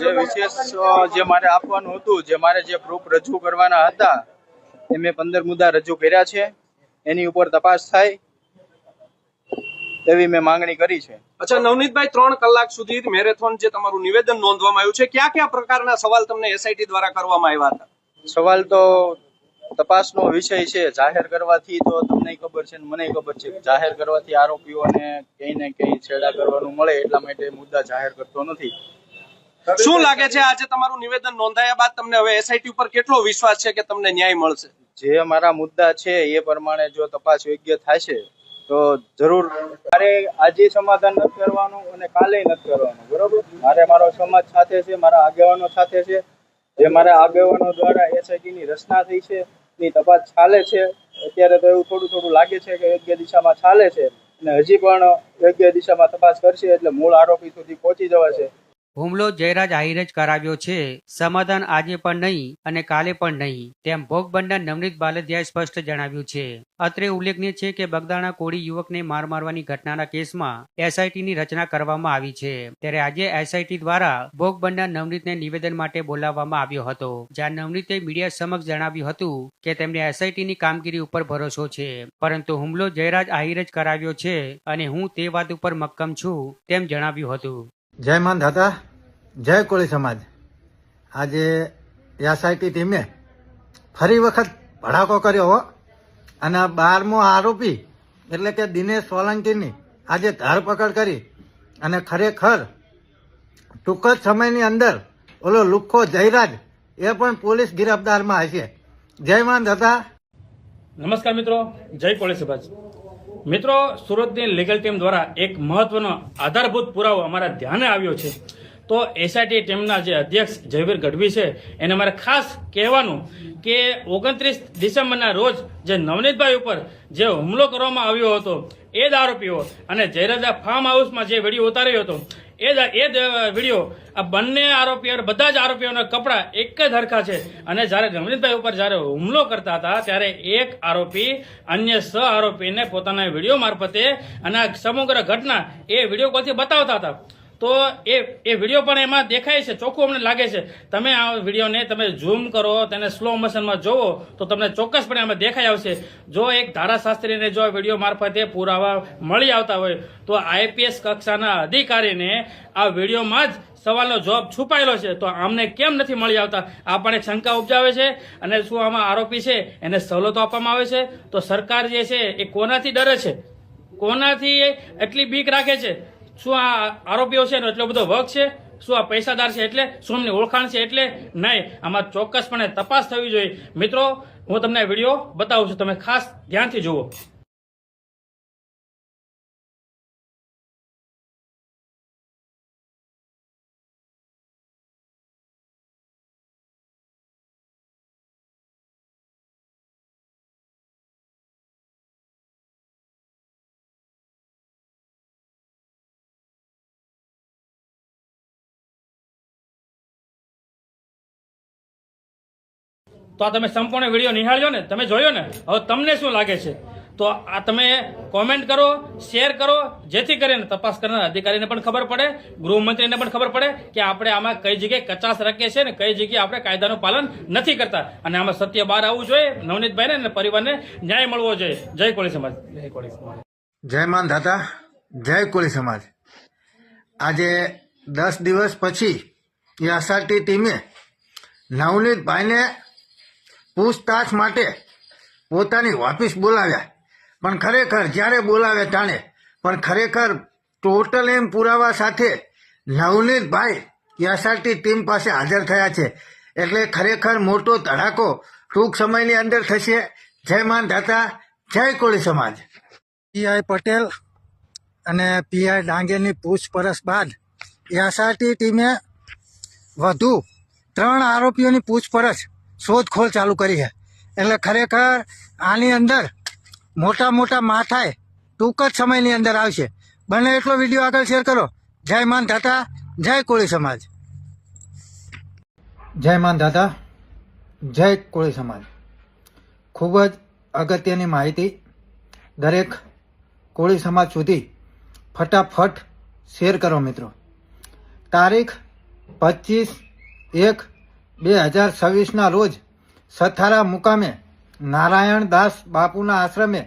જે વિશેષ જે મારે આપવાનું હતું જે મારે જે પ્રૂફ રજૂ કરવાના હતા એ મેં પંદર મુદ્દા રજૂ કર્યા છે. એની ઉપર તપાસ થાય એવી મેં માંગણી કરી છે. અચ્છા નવનીતભાઈ ત્રણ કલાક સુધી મેરેથોન જે તમારું નિવેદન નોંધવામાં આવ્યું છે કયા કયા પ્રકારના સવાલ તમને એસઆઈટી દ્વારા કરવામાં આવ્યા હતા? સવાલ તો તપાસનો વિષય છે જાહેર કરવાથી તો તમને ખબર છે મને ખબર છે. જાહેર કરવાથી આરોપીઓને કઈ ને કઈ છેડા કરવાનું મળે એટલા માટે મુદ્દા જાહેર કરતો નથી. શું લાગે છે આજે તમારું નિવેદન નોંધાયા બાદ તમને હવે એસઆઈટી ઉપર કેટલો વિશ્વાસ છે કે તમને ન્યાય મળશે? જે મારા મુદ્દા છે એ પ્રમાણે જો તપાસ યોગ્ય થશે તો જરૂર મારે આજે સમાધાન નથી કરવાનું અને કાલે નથી કરવાનું બરોબર? મારે મારો સમાજ સાથે છે મારા આગેવાનો સાથે છે. જે મારા આગેવાનો દ્વારા એસઆઈટી ની રચના થઈ છે ની તપાસ ચાલે છે. અત્યારે તો એવું થોડું થોડું લાગે છે કે યોગ્ય દિશામાં ચાલે છે. અને હજી પણ યોગ્ય દિશામાં તપાસ કરશે એટલે મૂળ આરોપી સુધી પહોંચી જવાશે હુમલો જયરાજ આહિરે કરાવ્યો છે. સમાધાન આજે પણ નહીં અને કાલે પણ નહીં, તેમ ભોગ બનનાર નવનીત બાલદિયાએ સ્પષ્ટ જણાવ્યું છે. અત્રે ઉલ્લેખનીય છે કે બગદાણા કોળી યુવકને માર મારવાની ઘટનાના કેસમાં એસઆઈટીની રચના કરવામાં આવી છે. ત્યારે આજે એસઆઈટી દ્વારા ભોગ બનનાર નવનીતને નિવેદન માટે બોલાવવામાં આવ્યો હતો. જ્યાં નવનીતે મીડિયા સમક્ષ જણાવ્યું હતું કે તેમને એસઆઈટીની કામગીરી ઉપર ભરોસો છે. પરંતુ હુમલો જયરાજ આહિરે કરાવ્યો છે અને હું તે વાત ઉપર મક્કમ છું તેમ જણાવ્યું હતું. જય માન દાદા. જય કોળી સમાજ. આજે એસઆઈટી ટીમે ફરી વખત ભડાકો કર્યો હો. અને બારમો આરોપી, એટલે કે દિનેશ સોલંકીની આજે ધરપકડ કરી. અને ખરેખર ટૂંક જ સમયની અંદર ઓલો લુખ્ખો જયરાજ એ પણ પોલીસ ગિરફદારમાં હશે. જય માન દાદા. નમસ્કાર મિત્રો, જય કોળી સમાજ. મિત્રો, સુરતની લીગલ ટીમ દ્વારા એક મહત્વનો આધારભૂત પુરાવો અમારા ધ્યાને આવ્યો છે. તો એસઆઈટી ટીમના જે અધ્યક્ષ જયવીર ગઢવી છે, એને મારે ખાસ કહેવાનું કે ઓગણત્રીસ ડિસેમ્બરના રોજ જે નવનીતભાઈ ઉપર જે હુમલો કરવામાં આવ્યો હતો, એ જ આરોપીઓ અને જયરાજા ફાર્મ હાઉસમાં જે વીડિયો ઉતાર્યો હતો, એ જ એ જ વીડિયો આ બંને આરોપીઓ, બધા જ આરોપીઓના કપડાં એક જ હરખા છે. અને જ્યારે નવનીતભાઈ ઉપર જ્યારે હુમલો કરતા હતા, ત્યારે એક આરોપી, અન્ય સહ આરોપીને પોતાના વીડિયો મારફતે અને સમગ્ર ઘટના એ વીડિયો કોલથી બતાવતા હતા. તો એ એ વીડિયો પણ એમાં દેખાય છે, ચોખ્ખું અમને લાગે છે. તમે આ વિડીયોને તમે ઝૂમ કરો, તેને સ્લો મોશનમાં જોવો, તો તમને ચોક્કસપણે આમાં દેખાઈ આવશે. જો એક ધારાશાસ્ત્રીને જો વીડિયો મારફતે પુરાવા મળી આવતા હોય, તો આઈપીએસ કક્ષાના અધિકારીને આ વિડીયોમાં જ સવાલનો જવાબ છુપાયેલો છે. તો આમને કેમ નથી મળી આવતા? આ પણ એક શંકા ઉપજાવે છે અને શું આમાં આરોપી છે? એને સવલતો આપવામાં આવે છે? તો સરકાર જે છે, એ કોનાથી ડરે છે? કોનાથી એટલી બીક રાખે છે? શું આ આરોપીઓ છે એટલો બધો વર્ગ છે? શું આ પૈસાદાર છે એટલે? શું એમની ઓળખાણ છે એટલે? નહીં, આમાં ચોક્કસપણે તપાસ થવી જોઈએ. મિત્રો, હું તમને વીડિયો બતાવું છું. તમે ખાસ ધ્યાનથી જુઓ. તો આ તમે સંપૂર્ણ વીડિયો નિહાળ્યો ને તમે જોયો ને હવે તમને શું લાગે છે? તો આ તમે કોમેન્ટ કરો શેર કરો જેથી કરીને તપાસ કરનાર અધિકારીને પણ ખબર પડે ગૃહમંત્રીને પણ ખબર પડે કે આપણે આમાં કઈ જગ્યાએ કચાશ રાખીએ છીએ ને કઈ જગ્યાએ આપણે કાયદાનું પાલન નથી કરતા. અને આમાં સત્ય બહાર આવવું જોઈએ નવનીતભાઈને અને પરિવારને ન્યાય મળવો જોઈએ. જય કોળી સમાજ. જય કોળી સમાજ. જય માન દાતા જય કોળી સમાજ. આજે દસ દિવસ પછી એસઆરટી ટીમે નવનીતભાઈને પૂછતાછ માટે પોતાની ઓફિસ બોલાવ્યા. પણ ખરેખર જ્યારે બોલાવે તાણે, પણ ખરેખર ટોટલ એમ પુરાવા સાથે નવનીતભાઈ એસઆરટી ટીમ પાસે હાજર થયા છે. એટલે ખરેખર મોટો ધડાકો ટૂંક સમયની અંદર થશે. જય માન દાતા જય કોળી સમાજ. પીઆઈ પટેલ અને પીઆઈ ડાંગેની પૂછપરછ બાદ એસઆરટી ટીમે વધુ ત્રણ આરોપીઓની પૂછપરછ શોધખોળ ચાલુ કરી છે. એટલે ખરેખર આની અંદર મોટા મોટા માથાએ ટૂંક જ સમયની અંદર આવશે. બને એટલો વીડિયો આગળ શેર કરો. જય માન દાતા જય કોળી સમાજ. જય માન દાતા જય કોળી સમાજ. ખૂબ જ અગત્યની માહિતી દરેક કોળી સમાજ સુધી ફટાફટ શેર કરો મિત્રો. તારીખ પચીસ એક બે હજાર છવ્વીસના રોજ સથારા મુકામે નારાયણ દાસ બાપુના આશ્રમે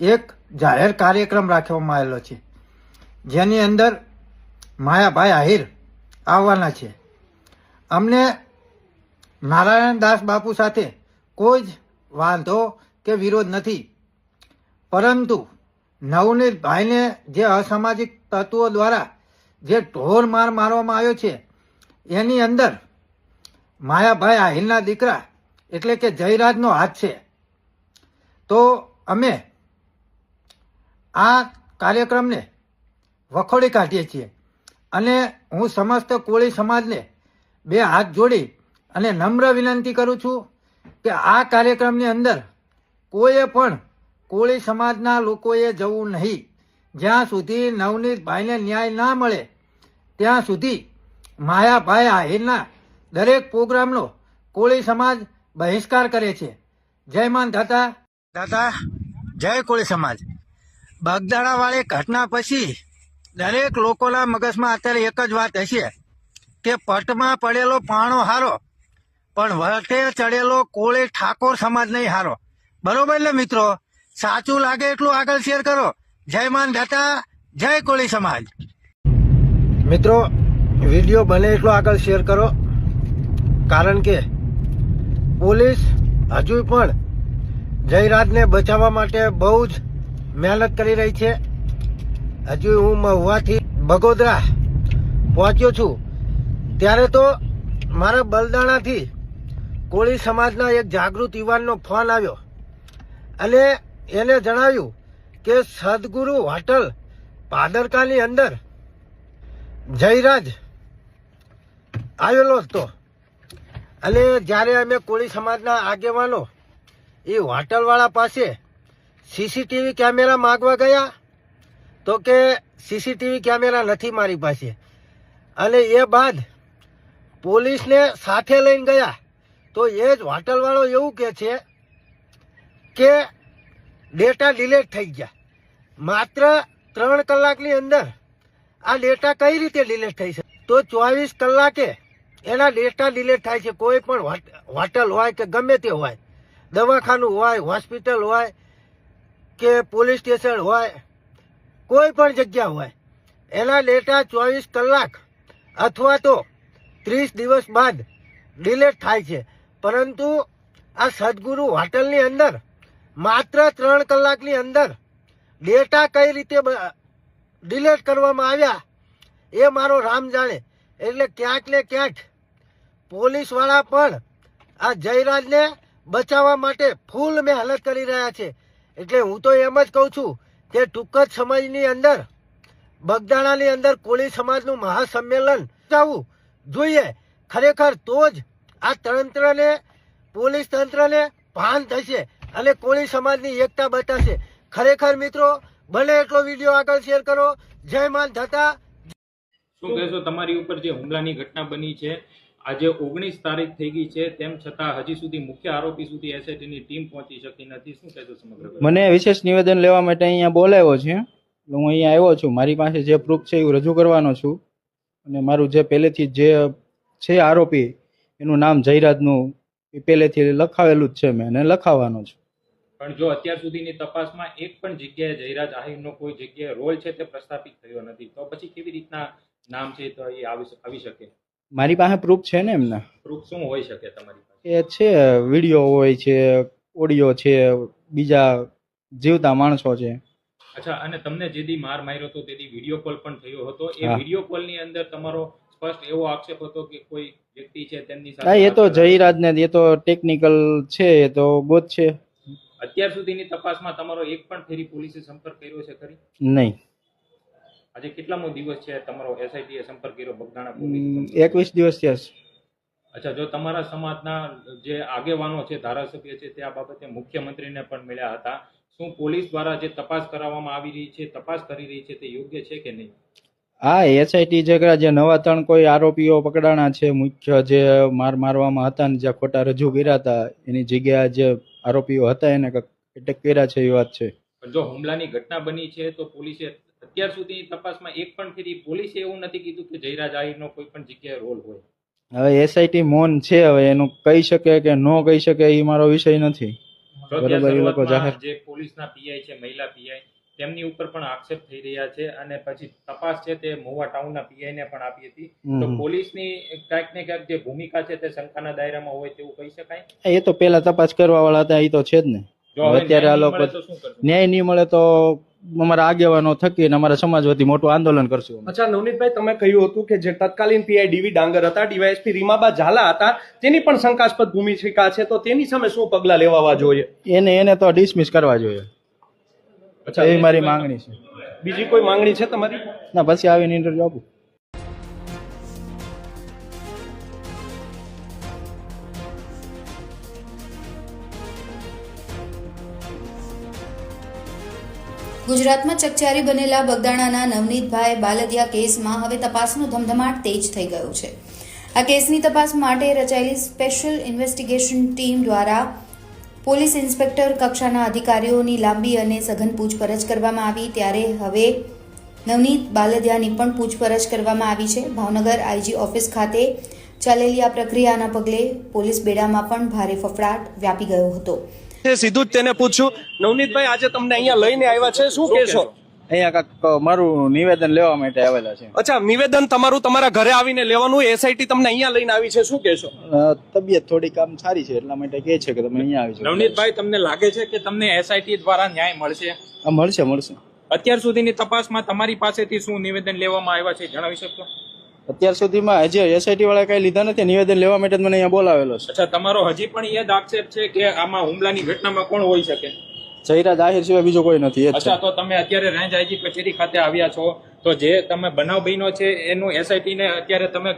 એક જાહેર કાર્યક્રમ રાખવામાં આવેલો છે. જેની અંદર માયાભાઈ આહિર આવવાના છે. અમને નારાયણ દાસ બાપુ સાથે કોઈ જ વાંધો કે વિરોધ નથી. પરંતુ નવનીત ભાઈને જે અસામાજિક તત્વો દ્વારા જે ઢોર માર મારવામાં આવ્યો છે, એની અંદર માયાભાઈ આહિરના દીકરા એટલે કે જયરાજનો હાથ છે. તો અમે આ કાર્યક્રમને વખોડી કાઢીએ છીએ અને હું સમસ્ત કોળી સમાજને બે હાથ જોડી અને નમ્ર વિનંતી કરું છું કે આ કાર્યક્રમની અંદર કોઈએ પણ કોળી સમાજના લોકોએ જવું નહીં. જ્યાં સુધી નવનીતભાઈને ન્યાય ના મળે, ત્યાં સુધી માયાભાઈ આહિરના દરેક પ્રોગ્રામનો કોળી સમાજ બહિષ્કાર કરે છે. જય માન દાતા. દાતા જય કોળી સમાજ. વાળી ઘટના પછી દરેક લોકોના મગજમાં અત્યારે એક જ વાત હશે કે પટમાં પડેલો પાણો હારો પણ વળતે ચડેલો કોળી ઠાકોર સમાજ નહીં હારો. બરોબર ને મિત્રો? સાચું લાગે એટલું આગળ શેર કરો. જય માન દાતા જય કોળી સમાજ. મિત્રો વીડિયો બને એટલો આગળ શેર કરો. કારણ કે પોલીસ હજુ પણ જયરાજને બચાવવા માટે બહુ જ મહેનત કરી રહી છે. હજુ હું મહુવાથી બગોદરા પહોંચ્યો છું. ત્યારે તો મારા બલદાણાથી કોળી સમાજના એક જાગૃત યુવાનનો ફોન આવ્યો અને એને જણાવ્યું કે સદગુરુ હોટલ પાદરકાની અંદર જયરાજ આવેલો હતો. અને જ્યારે અમે કોળી સમાજના આગેવાનો એ હોટલવાળા પાસે સીસીટીવી કેમેરા માગવા ગયા, તો કે સીસીટીવી કેમેરા નથી મારી પાસે. અને એ બાદ પોલીસને સાથે લઈને ગયા. તો એ જ હોટલવાળો એવું કહે છે કે ડેટા ડિલેટ થઈ ગયા. માત્ર ત્રણ કલાકની અંદર આ ડેટા કઈ રીતે ડિલેટ થઈ છે તો ચોવીસ કલાકે એના ડેટા ડિલેટ થાય છે. કોઈ પણ હોટલ હોય કે ગમે તે હોય, દવાખાનું હોય, હોસ્પિટલ હોય કે પોલીસ સ્ટેશન હોય, કોઈ પણ જગ્યા હોય, એના ડેટા ચોવીસ કલાક અથવા તો ત્રીસ દિવસ બાદ ડિલેટ થાય છે. પરંતુ આ સદગુરુ હોટલની અંદર, માત્ર ત્રણ કલાકની અંદર ડેટા કઈ રીતે ડિલેટ કરવામાં આવ્યા, એ મારો રામ જાણે. એટલે ક્યાંક ને ક્યાંક પોલીસવાળા પણ આ જયરાજને બચાવવા માટે ફૂલ મહેનત કરી રહ્યા છે. એટલે હું તો એમ જ કહું છું કે ટૂંક જ સમયની અંદર, બગદાણાની અંદર કોળી સમાજનું મહાસંમેલન થવું જોઈએ. ખરેખર તો જ આ તંત્રને, પોલીસ તંત્રને ભાન થશે અને કોળી સમાજની એકતા બતાશે. ખરેખર મિત્રો, ભલે એટલો વીડિયો આગળ શેર કરો. જય માન થતા શું કહેશો? તમારી ઉપર જે હુમલાની ઘટના બની છે આજે ઓગણીસ તારીખ થઈ ગઈ છે તેમ છતાં હજી સુધી મુખ્ય આરોપી સુધી એસઆઈટીની ટીમ પહોંચી શકી નથી. શું કહેશો સમગ્ર મને વિશેષ નિવેદન લેવા માટે અહીંયા બોલાવ્યો છે. હું અહીંયા આવ્યો છું. મારી પાસે જે પ્રૂફ છે એ રજૂ કરવાનો છું. અને મારું જે પહેલેથી જે છે આરોપી એનું નામ જયરાજનું એ પહેલેથી લખાવેલું જ છે મેં અને લખાવાનો છે. પણ જો અત્યાર સુધીની તપાસમાં એક પણ જગ્યાએ જયરાજ આહિરનો કોઈ જગ્યાએ રોલ છે તે પ્રસ્થાપિત થયો નથી તો પછી કેવી રીતના નામ છે તો એ આવી આવી શકે? મારી પાસે પ્રૂફ છે ને એમના? પ્રૂફ શું હોઈ શકે તમારી પાસે? એ છે વીડિયો હોય છે ઓડિયો છે બીજા જીવતા માણસો છે. અચ્છા અને તમને જે દી માર માર્યો હતો તે દી વીડિયો કોલ પણ થયો હતો. એ વીડિયો કોલની અંદર તમારો સ્પષ્ટ એવો આક્ષેપ હતો કે કોઈ વ્યક્તિ છે તેમની સાથે એ તો જયરાજ ને એ તો ટેકનિકલ છે એ તો ગોત છે. અત્યાર સુધીની તપાસમાં તમારો એક પણ ફેરી પોલીસે સંપર્ક કર્યો છે ખરી? નહીં. આજે કેટલામો દિવસ છે તમારો એસઆઈટી એ સંપર્ક કર્યો બગદાણા પોલીસ એકવીસ દિવસ થયા છે. અચ્છા જો તમારા સમાજના જે આગેવાનો છે ધારાસભ્ય છે તે આ બાબતે મુખ્યમંત્રીને પણ મળ્યા હતા. શું પોલીસ દ્વારા જે તપાસ કરાવવામાં આવી રહી છે તપાસ કરી રહી છે તે યોગ્ય છે કે નહીં? હા એસઆઈટી જગડા જે નવા ત્રણ કોઈ આરોપીઓ પકડાણા છે મુખ્ય જે માર મારવામાં હતા ને જે ખોટા રજૂ કર્યા હતા એની જગ્યા જે આરોપીઓ હતા એને અટક કર્યા છે એ વાત છે. પણ જો હુમલાની ઘટના બની છે તો પોલીસે અત્યાર સુધી તપાસમાં એક પણ ફેરી પોલીસે એવું નથી કીધું કે જયરાજ આહિરનો કોઈ પણ જગ્યાએ રોલ હોય. હવે એસઆઈટી મૌન છે હવે એનું કહી શકે કે ન કહી શકે એ મારો વિષય નથી. બરોબર, એ લોકો જાહેર- જે પોલીસના પીઆઈ છે મહિલા પીઆઈ તેમની ઉપર પણ આક્ષેપ થઈ રહ્યા છે અને પછી તપાસ છે તે મોવા ટાઉનના પીઆઈ ને પણ આપી હતી. તો. પોલીસની ક્યાંક ને ક્યાંક જે ભૂમિકા છે તે શંકાના દાયરામાં હોય તેવું કહી શકાય? એ તો પેલા તપાસ કરવા વાળા હતા એ તો છે જ ને. અત્યારે આ લોકો-? ન્યાય નહીં મળે તો અમારા આગેવાનો થકી અને અમારા સમાજ વતી મોટું આંદોલન કરશું અચ્છા નવનીતભાઈ તમે કહ્યું હતું કે જે તત્કાલીન પીઆઈ ડીવી ડાંગર હતા ડીવાયએસપી રીમાબા ઝાલા હતા. તેની પણ શંકાસ્પદ ભૂમિકા છે તો તેની સામે શું પગલા લેવા જોઈએ? એને એને તો ડિસમિસ કરવા જોઈએ. અચ્છા એ મારી માંગણી છે. બીજી કોઈ માંગણી છે તમારી? ના પછી આવીને ઇન્ટરવ્યુ આપું. ગુજરાતમાં ચકચારી બનેલા બગદાણાના નવનીતભાઈ બાલદિયા કેસમાં હવે તપાસનો ધમધમાટ તેજ થઈ ગયો છે. આ કેસની તપાસ માટે રચાયેલી સ્પેશિયલ ઇન્વેસ્ટિગેશન ટીમ દ્વારા પોલીસ ઇન્સ્પેક્ટર કક્ષાના અધિકારીઓની લાંબી અને સઘન પૂછપરછ કરવામાં આવી. ત્યારે હવે નવનીત બાલદિયાની પણ પૂછપરછ કરવામાં આવી છે. ભાવનગર આઈજી ઓફિસ ખાતે ચાલેલી આ પ્રક્રિયાના પગલે પોલીસ બેડામાં પણ ભારે ફફડાટ વ્યાપી ગયો હતો. સીધું જ તેને પૂછ્યું નવનીતભાઈ આજે તમને અહીંયા લઈને આવ્યા છે. શું કહેશો? અહીંયા કાક મારું નિવેદન લેવા માટે આવેલા છે. અચ્છા નિવેદન તમારું તમારા ઘરે આવીને લેવાનું એસઆઈટી તમને અહીંયા લઈને આવી છે. શું કહેશો? તબિયત થોડી કામ સારી છે એટલા માટે કહે છે કે તમે અહીંયા આવી છો નવનીતભાઈ તમને લાગે છે કે તમને એસઆઈટી દ્વારા ન્યાય મળશે? મળશે મળશે. અત્યાર સુધીની તપાસમાં તમારી પાસેથી શું નિવેદન લેવામાં આવ્યા છે જણાવી શકશો? અત્યાર સુધીમાં હજી એસઆઈટી વાળા કઈ લીધા નથી નિવેદન લેવા માટે મને અહીંયા બોલાવેલો છે. અચ્છા તમારો હજી પણ એ જ આક્ષેપ છે કે આમાં હુમલાની ઘટનામાં કોણ હોઈ શકે? જયરાજ આહિર સિવાય બીજો કોઈ નથી અચ્છા તો તમે અત્યારે રેન્જ આઈજી કચેરી ખાતે આવ્યા છો તો જે તમે બનાવ બન્યો છે એનું એસઆઈટી ને અત્યારે તમે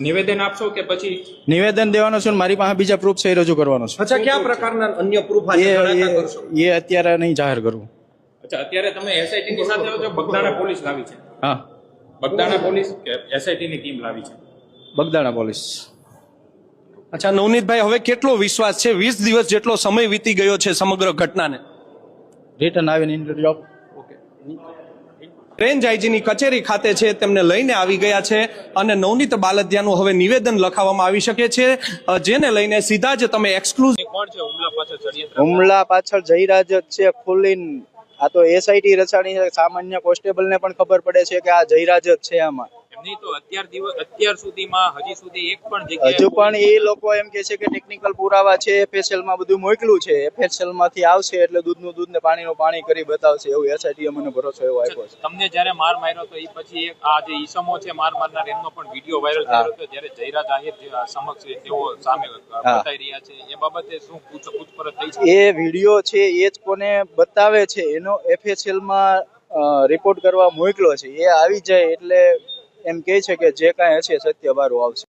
નિવેદન આપશો કે પછી? નિવેદન દેવાનો છે ને મારી પાસે બીજા પ્રૂફ છે એ રજૂ કરવાનો છે. અચ્છા કયા પ્રકારના અન્ય પ્રૂફ એ આજે એ- અત્યારે નહીં જાહેર કરવું અચ્છા અત્યારે તમે એસઆઈટી ની સાથે બગદાણા પોલીસ લાવી છે. હા. બગદાણા પોલીસ એસઆઈટીની ટીમ લાવી છે? બગદાણા પોલીસ. અચ્છા નવનીતભાઈ હવે કેટલો વિશ્વાસ છે? વીસ દિવસ જેટલો સમય વીતી ગયો છે સમગ્ર ઘટનાને. રિટર્ન આવીને ઇન્ટરવ્યુ ઓકે રેન્જ આઈજીની કચેરી ખાતે છે તેમને લઈને આવી ગયા છે અને નવનીત બાલદિયાનું હવે નિવેદન લખાવવામાં આવી શકે છે. જેને લઈને સીધા જ તમે એક્સક્લુઝિવ કોણ છે? હુમલા પાછળ હુમલા પાછળ જયરાજ છે ફૂલીન. આ તો એસઆઈટી રચાણી સામાન્ય કોન્સ્ટેબલ ને પણ ખબર પડે છે કે આ જયરાજ જ છે આમાં. એમની તો અત્યાર દિવસ અત્યાર સુધીમાં હજી સુધી એક પણ જગ્યાએ હજુ પણ એ લોકો એમ કે છે કે ટેકનિકલ પુરાવા છે એફએસએલમાં બધું મોકલું છે. એફએસએલમાંથી આવશે એટલે દૂધનું દૂધ ને પાણીનું પાણી કરી બતાવશે એવું એસઆઈટી મને ભરોસો એવો આપ્યો છે. તમને જ્યારે માર માર્યો તો એ પછી આ જે ઈસમો છે માર મારનાર એમનો પણ વીડિયો વાયરલ થયો હતો જ્યારે જયરા જાહેર સમક્ષ તેઓ સામે બતાવી રહ્યા છે. એ બાબતે શું પૂછપરછ થઈ છે? એ વીડિયો છે એ જ કોને બતાવે છે એનો એફએસએલમાં રિપોર્ટ કરવા મોકલો છે. એ આવી જાય એટલે એમ કહે છે કે જે કાંઈ હશે સત્ય બહાર આવશે.